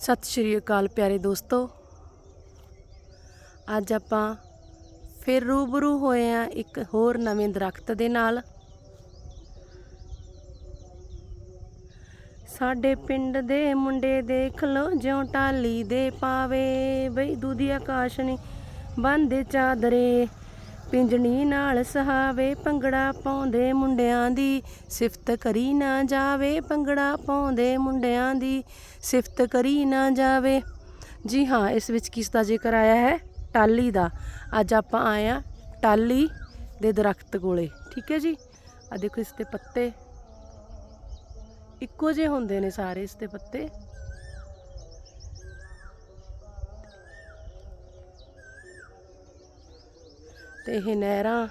ਸਤਿ ਸ਼੍ਰੀ ਅਕਾਲ ਪਿਆਰੇ ਦੋਸਤੋ। ਅੱਜ ਆਪਾਂ ਫਿਰ ਰੂਬਰੂ ਹੋਏ ਆ ਇੱਕ ਹੋਰ ਨਵੇਂ ਦਰਖਤ ਦੇ ਨਾਲ। ਸਾਡੇ ਪਿੰਡ ਦੇ ਮੁੰਡੇ ਦੇਖ ਲੋ ਜਿਉਂ ਟਾਲੀ ਦੇ ਪਾਵੇ। ਬਈ ਦੂਦੀ ਆਕਾਸ਼ਨੀ ਬੰਦੇ ਚਾਦਰੇ। ਪਿੰਜਣੀ ਨਾਲ ਸਹਾਵੇ, ਭੰਗੜਾ ਪਾਉਂਦੇ ਮੁੰਡਿਆਂ ਦੀ ਸਿਫਤ ਕਰੀ ਨਾ ਜਾਵੇ, ਭੰਗੜਾ ਪਾਉਂਦੇ ਮੁੰਡਿਆਂ ਦੀ ਸਿਫਤ ਕਰੀ ਨਾ ਜਾਵੇ। ਜੀ ਹਾਂ, ਇਸ ਵਿੱਚ ਕਿਸ ਦਾ ਜ਼ਿਕਰ ਆਇਆ ਹੈ? ਟਾਲੀ ਦਾ। ਅੱਜ ਆਪਾਂ ਆਏ ਆ ਟਾਲੀ ਦੇ ਦਰਖਤ ਕੋਲੇ, ਠੀਕ ਹੈ ਜੀ? ਆ ਦੇਖੋ ਇਸ ਦੇ ਪੱਤੇ। ਇੱਕੋ ਜਿਹੇ ਹੁੰਦੇ ਨੇ ਸਾਰੇ ਇਸ ਦੇ ਪੱਤੇ। ਤੇ ਇਹ ਨਹਿਰਾਂ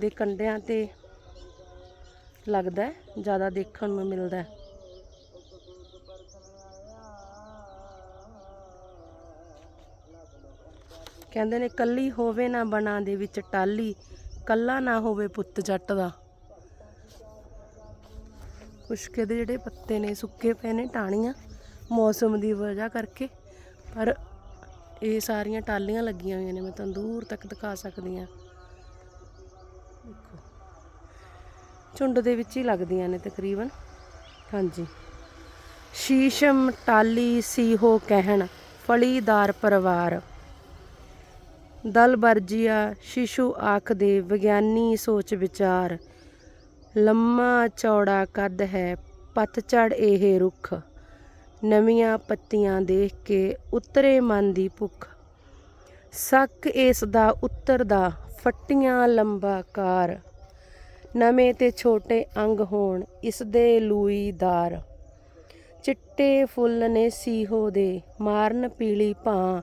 ਦੇ ਕੰਢਿਆਂ ਤੇ ਲੱਗਦਾ ਜ਼ਿਆਦਾ ਦੇਖਣ ਨੂੰ ਮਿਲਦਾ ਕਹਿੰਦੇ ਨੇ, ਕੱਲੀ ਹੋਵੇ ਨਾ ਬਣਾ ਦੇ ਵਿੱਚ ਟਾਲੀ, ਕੱਲਾ ਨਾ ਹੋਵੇ ਪੁੱਤ ਜੱਟ ਦਾ। ਖੁਸ਼ਕੇ ਦੇ ਜਿਹੜੇ ਪੱਤੇ ਨੇ, ਸੁੱਕੇ ਪਏ ਨੇ ਟਾਹਣੀਆਂ ਮੌਸਮ ਦੀ ਵਜ੍ਹਾ ਕਰਕੇ, ਪਰ ਇਹ ਸਾਰੀਆਂ ਟਾਲੀਆਂ ਲੱਗੀਆਂ ਹੋਈਆਂ ਨੇ, ਮੈਂ ਤੁਹਾਨੂੰ ਦੂਰ ਤੱਕ ਦਿਖਾ ਸਕਦੀ ਹਾਂ। ਦੇਖੋ। ਝੁੰਡ ਦੇ ਵਿੱਚ ਹੀ ਲੱਗਦੀਆਂ ਨੇ ਤਕਰੀਬਨ। ਹਾਂਜੀ। ਸ਼ੀਸ਼ਮ ਟਾਲੀ ਸੀਹੋ ਕਹਿਣ, ਫਲੀਦਾਰ ਪਰਿਵਾਰ। ਦਲ ਵਰਜੀਆ ਸ਼ਿਸ਼ੂ ਆਖ ਦੇ ਵਿਗਿਆਨੀ ਸੋਚ ਵਿਚਾਰ। ਲੰਮਾ ਚੌੜਾ ਕੱਦ ਹੈ, ਪਤਝੜ ਇਹ ਰੁੱਖ। ਨਵੀਆਂ ਪੱਤੀਆਂ ਦੇਖ ਕੇ ਉਤਰੇ ਮਨ ਦੀ ਭੁੱਖ। ਸੱਕ ਇਸ ਦਾ ਉੱਤਰ ਦਾ, ਫੱਟੀਆਂ ਲੰਬਾ ਕਾਰ। ਨਵੇਂ ਤੇ ਛੋਟੇ ਅੰਗ ਹੋਣ, ਇਸ ਦੇ ਲੂਈਦਾਰ ਚਿੱਟੇ ਫੁੱਲ ਨੇ ਸੀਹੋ ਦੇ, ਮਾਰਨ ਪੀਲੀ ਭਾਂ।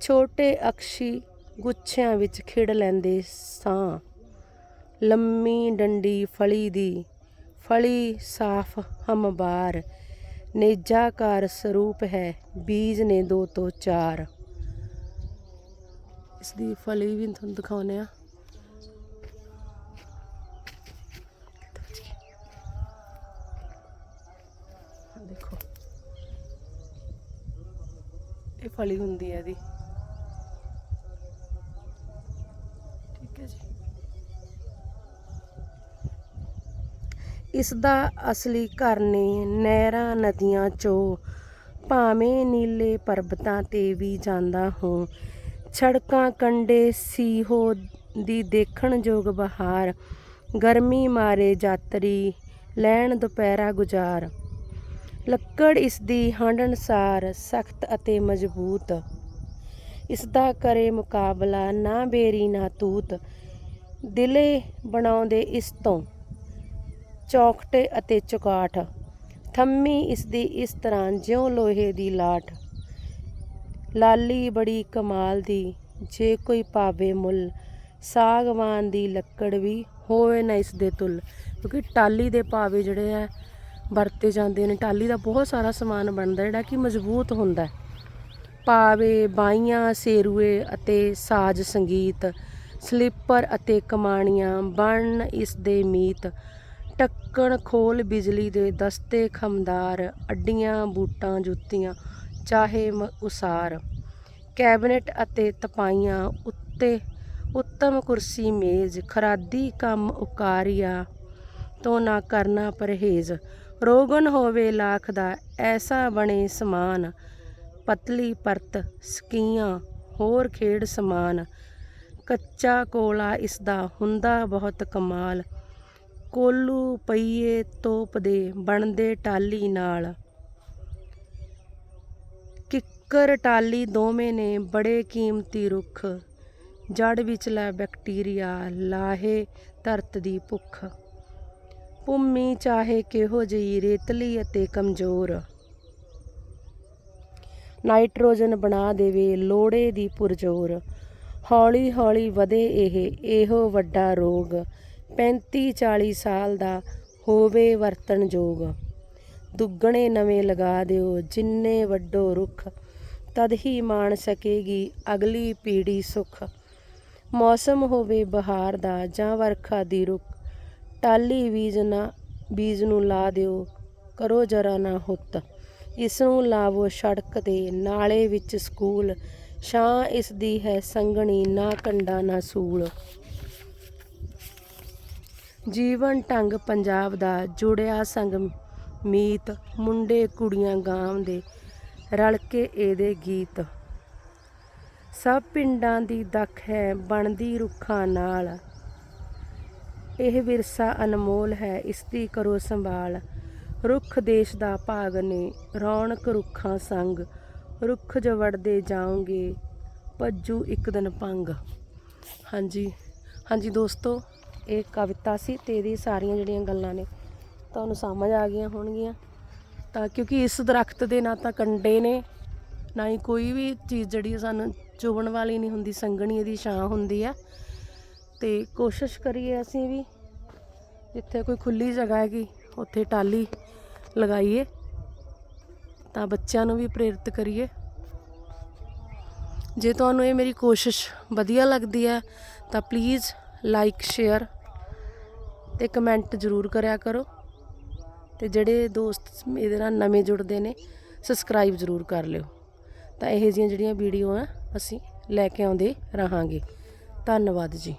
ਛੋਟੇ ਅਕਸ਼ੀ ਗੁੱਛਿਆਂ ਵਿੱਚ ਖਿੜ ਲੈਂਦੇ ਸਾਂ। ਲੰਮੀ ਡੰਡੀ ਫਲੀ ਦੀ, ਫਲੀ ਸਾਫ਼ ਹਮਬਾਰ। ਨੇਜਾਕਾਰ ਸਰੂਪ ਹੈ, ਬੀਜ ਨੇ ਦੋ ਤੋਂ ਚਾਰ। ਇਸ ਦੀ ਫਲੀ ਵੀ ਤੁਹਾਨੂੰ ਦਿਖਾਉਨੇ ਆ ਦੇਖੋ। ਇਹ ਫਲੀ ਹੁੰਦੀ ਹੈ ਇਹਦੀ ਠੀਕ ਹੈ ਜੀ ਇਸ ਦਾ ਅਸਲੀ ਘਰ ਨੇ ਨਹਿਰਾਂ, ਨਦੀਆਂ ਚੋਂ ਭਾਵੇਂ ਨੀਲੇ ਪਰਬਤਾਂ ਤੇ ਵੀ ਜਾਂਦਾ ਹੋ ਛੜਕਾਂ, ਕੰਢੇ, ਸੀਹੋ ਦੀ ਦੇਖਣਯੋਗ ਬਹਾਰ, ਗਰਮੀ ਮਾਰੇ ਯਾਤਰੀ, ਲੈਣ ਦੁਪਹਿਰਾ ਗੁਜ਼ਾਰ। ਲੱਕੜ ਇਸ ਦੀ ਹੰਢਣਸਾਰ ਸਖਤ ਅਤੇ ਮਜ਼ਬੂਤ। ਇਸ ਦਾ ਕਰੇ ਮੁਕਾਬਲਾ ਨਾ ਬੇਰੀ ਨਾ ਤੂਤ, ਦਿਲੇ ਬਣਾਉਂਦੇ ਇਸ ਤੋਂ। ਚੌਕਟੇ ਅਤੇ ਚੁਗਾਠ ਥੰਮੀ ਇਸ ਦੀ ਇਸ ਤਰ੍ਹਾਂ ਜਿਉਂ ਲੋਹੇ ਦੀ ਲਾਠ ਲਾਲੀ ਬੜੀ ਕਮਾਲ ਦੀ, ਜੇ ਕੋਈ ਪਾਵੇ ਮੁੱਲ। ਸਾਗਵਾਨ ਦੀ ਲੱਕੜ ਵੀ ਹੋਵੇ ਨਾ ਇਸ ਦੇ ਤੁਲ। ਕਿਉਂਕਿ ਟਾਲੀ ਦੇ ਪਾਵੇ ਜਿਹੜੇ ਆ, ਵਰਤੇ ਜਾਂਦੇ ਨੇ। ਟਾਲੀ ਦਾ ਬਹੁਤ ਸਾਰਾ ਸਮਾਨ ਬਣਦਾ, ਜਿਹੜਾ ਕਿ ਮਜ਼ਬੂਤ ਹੁੰਦਾ ਹੈ। ਪਾਵੇ ਬਾਈਆਂ ਸੇਰੂਏ ਅਤੇ ਸਾਜ਼ ਸੰਗੀਤ। ਸਲੀਪਰ ਅਤੇ ਕਮਾਣੀਆਂ ਬਣ ਇਸ ਦੇ ਮੀਤ। ਢੱਕਣ ਖੋਲ ਬਿਜਲੀ ਦੇ ਦਸਤੇ ਖਮਦਾਰ ਅੱਡੀਆਂ ਬੂਟਾਂ ਜੁੱਤੀਆਂ, ਚਾਹੇ ਮ- ਉਸਾਰ। ਕੈਬਨਿਟ ਅਤੇ ਤਪਾਈਆਂ ਉੱਤੇ ਉੱਤਮ ਕੁਰਸੀ ਮੇਜ਼, ਖਰਾਦੀ ਕੰਮ ਉਕਾਰੀਆ ਤੋਂ ਨਾ ਕਰਨਾ ਪਰਹੇਜ਼। ਰੋਗਨ ਹੋਵੇ ਲਾਖ ਦਾ, ਐਸਾ ਬਣੇ ਸਮਾਨ। ਪਤਲੀ ਪਰਤ, ਸਕੀਆਂ, ਹੋਰ ਖੇਡ ਸਮਾਨ। ਕੱਚਾ ਕੋਲਾ ਇਸ ਦਾ ਹੁੰਦਾ ਬਹੁਤ ਕਮਾਲ। ਕੋਲੂ ਪਈਏ ਤੋਪ ਦੇ ਬਣਦੇ ਟਾਲੀ ਨਾਲ। ਕਿੱਕਰ ਟਾਲੀ ਦੋਵੇਂ ਨੇ ਬੜੇ ਕੀਮਤੀ ਰੁੱਖ। ਜੜ ਵਿਚਲਾ ਬੈਕਟੀਰੀਆ, ਲਾਹੇ ਧਰਤ ਦੀ ਭੁੱਖ। ਭੂਮੀ ਚਾਹੇ ਕਿਹੋ ਜਿਹੀ, ਰੇਤਲੀ ਅਤੇ ਕਮਜ਼ੋਰ। ਨਾਈਟ੍ਰੋਜਨ ਬਣਾ ਦੇਵੇ ਲੋੜੇ ਦੀ ਪੁਰਜੋਰ। ਹੌਲੀ ਹੌਲੀ ਵਧੇ ਇਹ, ਇਹੋ ਵੱਡਾ ਰੋਗ। 35 40 ਸਾਲ ਦਾ ਹੋਵੇ ਵਰਤਣਯੋਗ ਦੁੱਗਣੇ ਨਵੇਂ ਲਗਾ ਦਿਓ, ਜਿੰਨੇ ਵੱਡੋ ਰੁੱਖ, ਤਦ ਹੀ ਮਾਣ ਸਕੇਗੀ ਅਗਲੀ ਪੀੜੀ ਸੁਖ। ਮੌਸਮ ਹੋਵੇ ਬਹਾਰ ਦਾ ਜਾਂ ਵਰਖਾ ਦੀ ਰੁੱਖ ਟਾਲੀ ਬੀਜ ਨਾ, ਬੀਜ ਨੂੰ ਲਾ ਦਿਓ, ਕਰੋ ਜਰਾ ਨਾ ਹੁੱਤ। ਇਸ ਨੂੰ ਲਾਵੋ ਸੜਕ ਤੇ, ਨਾਲੇ ਵਿੱਚ ਸਕੂਲ। ਛਾਂ ਇਸ ਦੀ ਹੈ ਸੰਗਣੀ ਨਾ ਕੰਡਾ ਨਾ ਸੂਲ। ਜੀਵਨ ਢੰਗ ਪੰਜਾਬ ਦਾ ਜੁੜਿਆ ਸੰਗ ਮੀਤ ਮੁੰਡੇ ਕੁੜੀਆਂ ਗਾਉਂਦੇ ਰਲ ਕੇ ਇਹਦੇ ਗੀਤ। ਸਭ ਪਿੰਡਾਂ ਦੀ ਦਖ ਹੈ, ਬਣਦੀ ਰੁੱਖਾਂ ਨਾਲ। ਇਹ ਵਿਰਸਾ ਅਨਮੋਲ ਹੈ, ਇਸ ਦੀ ਕਰੋ ਸੰਭਾਲ। ਰੁੱਖ ਦੇਸ਼ ਦਾ ਭਾਗ ਨੇ, ਰੌਣਕ ਰੁੱਖਾਂ ਸੰਗ। ਰੁੱਖ ਜਵੜਦੇ ਵੜਦੇ ਜਾਓਗੇ, ਭੱਜੂ ਇੱਕ ਦਿਨ ਪੰਗ ਹਾਂਜੀ ਹਾਂਜੀ ਦੋਸਤੋ ਇਹ ਕਵਿਤਾ ਸੀ ਤੇ ਇਹਦੀ ਸਾਰੀਆਂ ਜਿਹੜੀਆਂ ਗੱਲਾਂ ਨੇ ਤੁਹਾਨੂੰ ਸਮਝ ਆ ਗਈਆਂ ਹੋਣਗੀਆਂ। ਤਾਂ ਕਿਉਂਕਿ ਇਸ ਦਰਖਤ ਦੇ ਨਾ ਤਾਂ ਕੰਡੇ ਨੇ, ਨਾ ਹੀ ਕੋਈ ਵੀ ਚੀਜ਼ ਜਿਹੜੀ ਸਾਨੂੰ ਚੁਬਣ ਵਾਲੀ ਨਹੀਂ ਹੁੰਦੀ ਸੰਗਣੀ ਇਹਦੀ ਛਾਂ ਹੁੰਦੀ ਆ। ਤੇ ਕੋਸ਼ਿਸ਼ ਕਰੀਏ ਅਸੀਂ ਵੀ ਜਿੱਥੇ ਕੋਈ ਖੁੱਲੀ ਜਗ੍ਹਾ ਹੈਗੀ, ਉੱਥੇ ਟਾਲੀ ਲਗਾਈਏ। ਤਾਂ ਬੱਚਿਆਂ ਨੂੰ ਵੀ ਪ੍ਰੇਰਿਤ ਕਰੀਏ। ਜੇ ਤੁਹਾਨੂੰ ਇਹ ਮੇਰੀ ਕੋਸ਼ਿਸ਼ ਵਧੀਆ ਲੱਗਦੀ ਹੈ, ਤਾਂ ਪਲੀਜ਼ ਲਾਈਕ ਸ਼ੇਅਰ ਤੇ ਕਮੈਂਟ ਜ਼ਰੂਰ ਕਰਿਆ ਕਰੋ। ਤੇ ਜਿਹੜੇ ਦੋਸਤ ਇਹਦੇ ਨਾਲ ਨਵੇਂ ਜੁੜਦੇ ਨੇ, ਸਬਸਕ੍ਰਾਈਬ ਜ਼ਰੂਰ ਕਰ ਲਿਓ। ਤਾਂ ਇਹੋ ਜਿਹੀਆਂ ਜਿਹੜੀਆਂ ਵੀਡੀਓ ਆ, ਅਸੀਂ ਲੈ ਕੇ ਆਉਂਦੇ ਰਹਾਂਗੇ। ਧੰਨਵਾਦ ਜੀ।